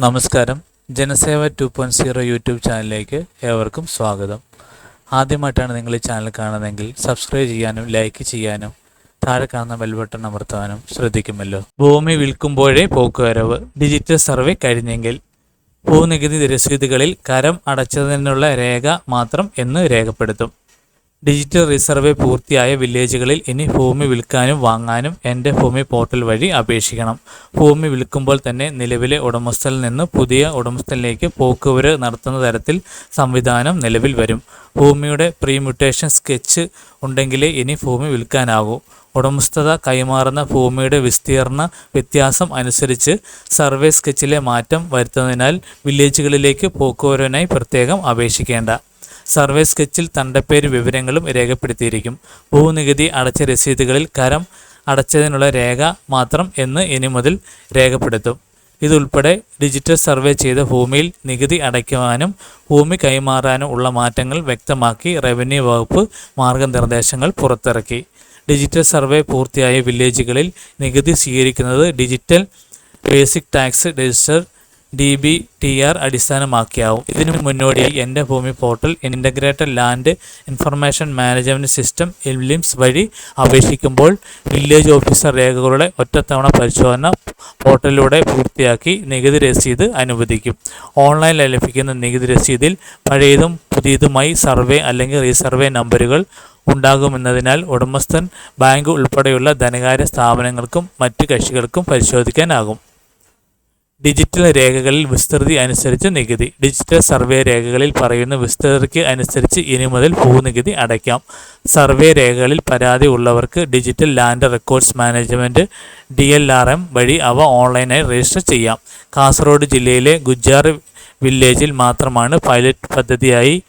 നമസ്കാരം. Janaseva two point zero YouTube ചാനലിലേക്ക് ഏവർക്കും സ്വാഗതം. ആദ്യമായിട്ടാണ് നിങ്ങൾ ഈ ചാനൽ കാണുന്നതെങ്കിൽ സബ്സ്ക്രൈബ് ചെയ്യാനും ലൈക്ക് ചെയ്യാനും താഴെ കാണുന്ന ബെൽ ബട്ടൺ അമർത്താനും ശ്രദ്ധിക്കുമല്ലോ. ഭൂമി വിൽക്കുമ്പോഴേ പോക്കുവരവ്. ഡിജിറ്റൽ സർവേ കഴിഞ്ഞെങ്കിൽ ഭൂനികുതി രസീതുകളിൽ കരം അടച്ചതിനുള്ള രേഖ മാത്രം എന്ന് രേഖപ്പെടുത്തും. ഡിജിറ്റൽ റിസർവേ പൂർത്തിയായ വില്ലേജുകളിൽ ഇനി ഭൂമി വിൽക്കാനും വാങ്ങാനും എന്റെ ഭൂമി പോർട്ടൽ വഴി അപേക്ഷിക്കണം. ഭൂമി വിൽക്കുമ്പോൾ തന്നെ നിലവിലെ ഉടമസ്ഥനിൽ നിന്ന് പുതിയ ഉടമസ്ഥനിലേക്ക് പോക്കുവരവ് നടത്തുന്ന തരത്തിൽ സംവിധാനം നിലവിൽ വരും. ഭൂമിയുടെ പ്രീമ്യൂട്ടേഷൻ സ്കെച്ച് ഉണ്ടെങ്കിലേ ഇനി ഭൂമി വിൽക്കാനാകൂ. ഉടമസ്ഥത കൈമാറുന്ന ഭൂമിയുടെ വിസ്തീർണ വ്യത്യാസം അനുസരിച്ച് സർവേ സ്കെച്ചിലെ മാറ്റം വരുത്തുന്നതിനാൽ വില്ലേജുകളിലേക്ക് പോക്കുവരവിനായി പ്രത്യേകം അപേക്ഷിക്കേണ്ട. സർവേ സ്കെച്ചിൽ തന്റെ പേര് വിവരങ്ങളും രേഖപ്പെടുത്തിയിരിക്കും. ഭൂനികുതി അടച്ച രസീതുകളിൽ കരം അടച്ചതിനുള്ള രേഖ മാത്രം എന്ന് ഇനി മുതൽ രേഖപ്പെടുത്തും. ഇതുൾപ്പെടെ ഡിജിറ്റൽ സർവേ ചെയ്ത ഭൂമിയിൽ നികുതി അടയ്ക്കുവാനും ഭൂമി കൈമാറാനും ഉള്ള മാറ്റങ്ങൾ വ്യക്തമാക്കി റവന്യൂ വകുപ്പ് മാർഗനിർദ്ദേശങ്ങൾ പുറത്തിറക്കി. ഡിജിറ്റൽ സർവേ പൂർത്തിയായ വില്ലേജുകളിൽ നികുതി സ്വീകരിക്കുന്നത് digital basic tax register D B T R അടിസ്ഥാനമാക്കിയാവും. ഇതിനു മുന്നോടിയായി Ente Bhoomi portal integrated land information management system ELIMS വഴി അപേക്ഷിക്കുമ്പോൾ വില്ലേജ് ഓഫീസർ രേഖകളുടെ ഒറ്റത്തവണ പരിശോധന പോർട്ടലിലൂടെ പൂർത്തിയാക്കി നികുതി രസീത് അനുവദിക്കും. ഓൺലൈനിൽ ലഭിക്കുന്ന നികുതി രസീതിൽ പഴയതും പുതിയതുമായി സർവേ അല്ലെങ്കിൽ റീസർവേ നമ്പറുകൾ ഉണ്ടാകുമെന്നതിനാൽ ഉടമസ്ഥൻ ബാങ്ക് ഉൾപ്പെടെയുള്ള ധനകാര്യ സ്ഥാപനങ്ങൾക്കും മറ്റ് കക്ഷികൾക്കും പരിശോധിക്കാനാകും. ഡിജിറ്റൽ രേഖകളിൽ വിസ്തൃതി അനുസരിച്ച് നികുതി. ഡിജിറ്റൽ സർവേ രേഖകളിൽ പറയുന്ന വിസ്തൃതിക്ക് അനുസരിച്ച് ഇനി മുതൽ ഭൂനികുതി അടയ്ക്കാം. സർവേ രേഖകളിൽ പരാതി ഉള്ളവർക്ക് digital land records management D L R M വഴി അവ ഓൺലൈനായി രജിസ്റ്റർ ചെയ്യാം. കാസർഗോഡ് ജില്ലയിലെ ഗുജ്ജാർ വില്ലേജിൽ മാത്രമാണ് പൈലറ്റ് പദ്ധതിയായി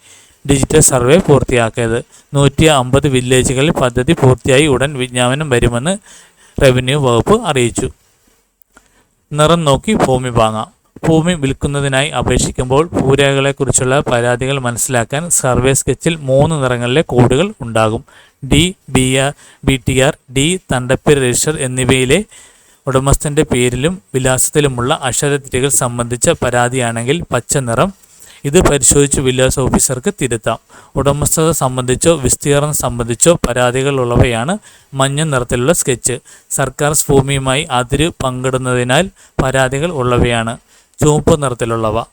ഡിജിറ്റൽ സർവേ പൂർത്തിയാക്കിയത്. നൂറ്റി അമ്പത് വില്ലേജുകളിൽ പദ്ധതി പൂർത്തിയായി ഉടൻ വിജ്ഞാപനം വരുമെന്ന് റവന്യൂ വകുപ്പ് അറിയിച്ചു. നിറം നോക്കി ഭൂമി വാങ്ങാം. ഭൂമി വിൽക്കുന്നതിനായി അപേക്ഷിക്കുമ്പോൾ ഭൂരേഖകളെക്കുറിച്ചുള്ള പരാതികൾ മനസ്സിലാക്കാൻ സർവേ സ്കെച്ചിൽ മൂന്ന് നിറങ്ങളിലെ കോഡുകൾ ഉണ്ടാകും. D B R B T R D തണ്ടപ്പേര് register എന്നിവയിലെ ഉടമസ്ഥന്റെ പേരിലും വിലാസത്തിലുമുള്ള അക്ഷരത്തിരികൾ സംബന്ധിച്ച പരാതിയാണെങ്കിൽ പച്ച നിറം ഇത് പരിശോധിച്ച് വില്ലേജ് ഓഫീസർക്ക് തിരുത്താം. ഉടമസ്ഥത സംബന്ധിച്ചോ വിസ്തീർണം സംബന്ധിച്ചോ പരാതികളുള്ളവയാണ് മഞ്ഞ നിറത്തിലുള്ള സ്കെച്ച്. സർക്കാർ ഭൂമിയുമായി അതിര് പങ്കിടുന്നതിനാൽ പരാതികൾ ഉള്ളവയാണ് ചുവപ്പ് നിറത്തിലുള്ളവ.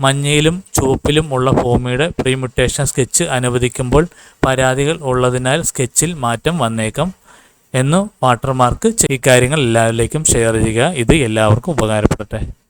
മഞ്ഞയിലും ചുവപ്പിലും ഉള്ള ഭൂമിയുടെ പ്രീമുട്ടേഷൻ സ്കെച്ച് അനുവദിക്കുമ്പോൾ പരാതികൾ ഉള്ളതിനാൽ സ്കെച്ചിൽ മാറ്റം വന്നേക്കാം എന്ന് വാട്ടർമാർക്ക് ഇക്കാര്യങ്ങൾ എല്ലാവരിലേക്കും ഷെയർ ചെയ്യുക. ഇത് എല്ലാവർക്കും ഉപകാരപ്പെടട്ടെ.